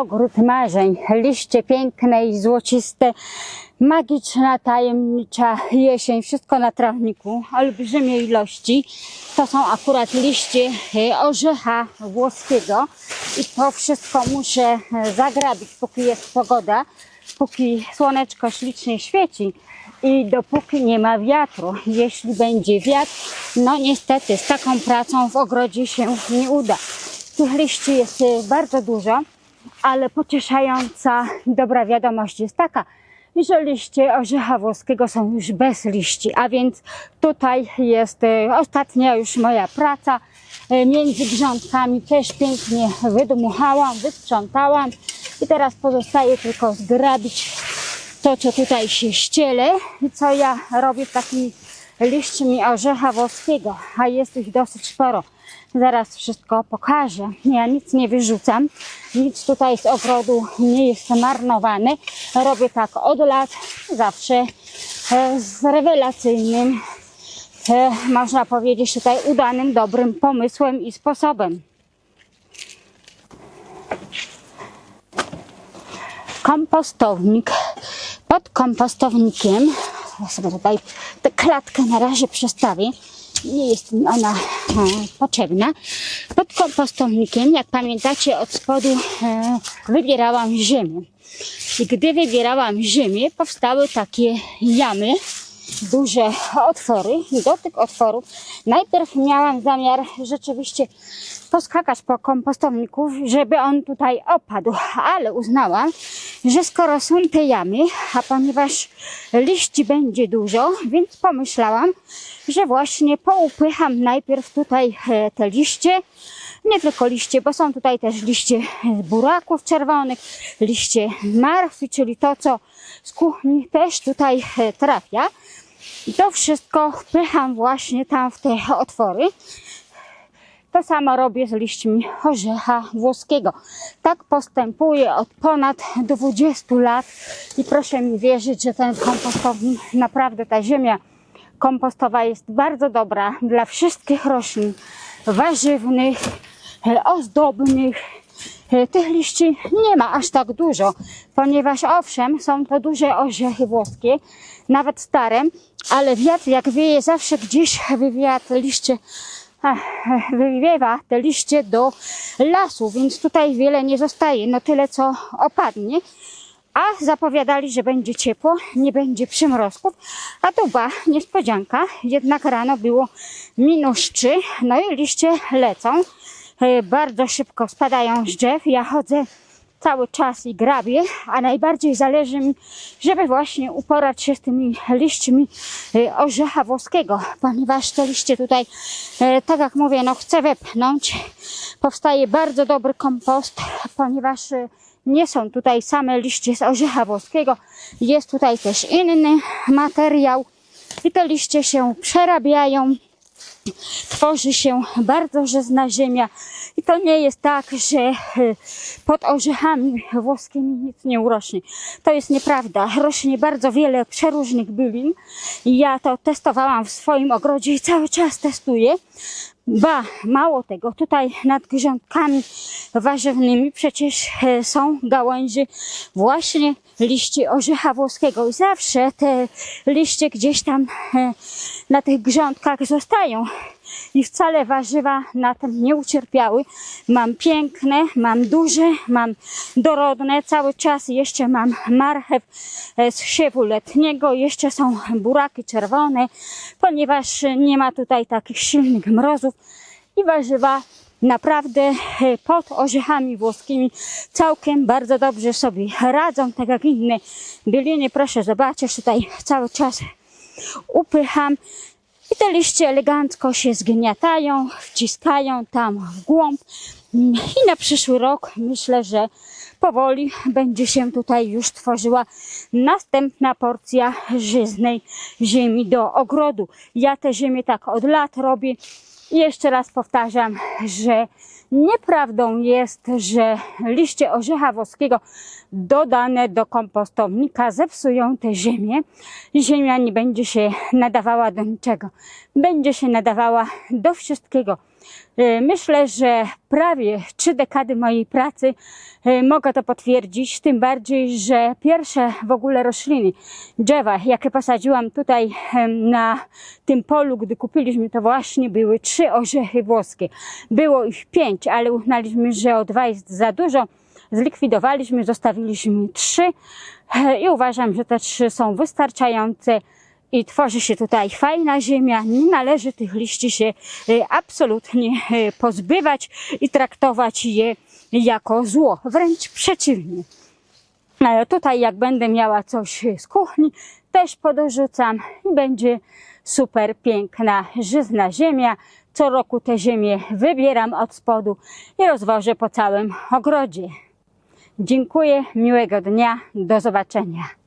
ogród marzeń. Liście piękne i złociste, magiczna, tajemnicza jesień, wszystko na trawniku, olbrzymie ilości. To są akurat liście e, orzecha włoskiego i to wszystko muszę e, zagrabić, póki jest pogoda, póki słoneczko ślicznie świeci i dopóki nie ma wiatru. Jeśli będzie wiatr, no niestety z taką pracą w ogrodzie się nie uda. Tych liści jest e, bardzo dużo, ale pocieszająca dobra wiadomość jest taka, że liście orzecha włoskiego są już bez liści, a więc tutaj jest e, ostatnia już moja praca. E, Między grządkami też pięknie wydmuchałam, wysprzątałam i teraz pozostaje tylko zgrabić to, co tutaj się ściele i co ja robię z takimi liśćmi orzecha włoskiego, a jest ich dosyć sporo. Zaraz wszystko pokażę. Ja nic nie wyrzucam, nic tutaj z ogrodu nie jest marnowane. Robię tak od lat, zawsze e, z rewelacyjnym, e, można powiedzieć tutaj udanym, dobrym pomysłem i sposobem. kompostownik. Pod kompostownikiem, ja sobie tutaj tę klatkę na razie przestawię, nie jest mi ona e, potrzebna. Pod kompostownikiem, jak pamiętacie, od spodu e, wybierałam ziemię. I gdy wybierałam ziemię, powstały takie jamy, duże otwory. Do tych otworów najpierw miałam zamiar rzeczywiście poskakać po kompostowniku, żeby on tutaj opadł, ale uznałam, że skoro są te jamy, a ponieważ liści będzie dużo, więc pomyślałam, że właśnie poupycham najpierw tutaj e, te liście, nie tylko liście, bo są tutaj też liście buraków czerwonych, liście marchwi, czyli to, co z kuchni też tutaj e, trafia. I to wszystko wpycham właśnie tam w te otwory. To samo robię z liśćmi orzecha włoskiego. Tak postępuję od ponad 20 lat i proszę mi wierzyć, że ten kompostownik, naprawdę ta ziemia kompostowa jest bardzo dobra dla wszystkich roślin warzywnych, ozdobnych. Tych liści nie ma aż tak dużo, ponieważ owszem, są to duże orzechy włoskie, nawet stare, ale wiatr jak wieje, zawsze gdzieś wywija te liście, wywiewa te liście do lasu, więc tutaj wiele nie zostaje, no tyle co opadnie. A zapowiadali, że będzie ciepło, nie będzie przymrozków, a tu ba, niespodzianka, jednak rano było minus 3, no i liście lecą, e, bardzo szybko spadają z drzew, ja chodzę cały czas i grabię, a najbardziej zależy mi, żeby właśnie uporać się z tymi liśćmi e, orzecha włoskiego, ponieważ te liście tutaj, e, tak jak mówię, no chcę wepchnąć. Powstaje bardzo dobry kompost, ponieważ e, nie są tutaj same liście z orzecha włoskiego, jest tutaj też inny materiał i te liście się przerabiają tworzy się bardzo żyzna ziemia. I to nie jest tak, że e, pod orzechami włoskimi nic nie urośnie. To jest nieprawda. Rośnie bardzo wiele przeróżnych bylin. Ja to testowałam w swoim ogrodzie i cały czas testuję. Ba, mało tego, tutaj nad grządkami warzywnymi przecież e, są gałęzie właśnie liści orzecha włoskiego i zawsze te liście gdzieś tam e, na tych grządkach zostają i wcale warzywa na tym nie ucierpiały. Mam piękne, mam duże, mam dorodne, cały czas jeszcze mam marchew e, z siewu letniego, jeszcze są buraki czerwone, ponieważ nie ma tutaj takich silnych mrozów i warzywa naprawdę e, pod orzechami włoskimi całkiem bardzo dobrze sobie radzą, tak jak inne byliny. Proszę zobaczyć, tutaj cały czas upycham i te liście elegancko się zgniatają, wciskają tam w głąb. I na przyszły rok myślę, że powoli będzie się tutaj już tworzyła następna porcja żyznej ziemi do ogrodu. Ja tę ziemię tak od lat robię i jeszcze raz powtarzam, że nieprawdą jest, że liście orzecha włoskiego dodane do kompostownika zepsują tę ziemię. Ziemia nie będzie się nadawała do niczego. Będzie się nadawała do wszystkiego. E, Myślę, że prawie trzy dekady mojej pracy e, mogę to potwierdzić, tym bardziej, że pierwsze w ogóle rośliny, drzewa, jakie posadziłam tutaj na tym polu, gdy kupiliśmy, to właśnie były trzy orzechy włoskie. Było ich pięć, ale uznaliśmy, że o dwa jest za dużo. Zlikwidowaliśmy, zostawiliśmy trzy e, i uważam, że te trzy są wystarczające i tworzy się tutaj fajna ziemia. Nie należy tych liści się e, absolutnie e, pozbywać i traktować je jako zło. Wręcz przeciwnie. E, Tutaj jak będę miała coś z kuchni, też podorzucam i będzie super piękna, żyzna ziemia. Co roku tę ziemię wybieram od spodu i rozwożę po całym ogrodzie. Dziękuję, miłego dnia, do zobaczenia.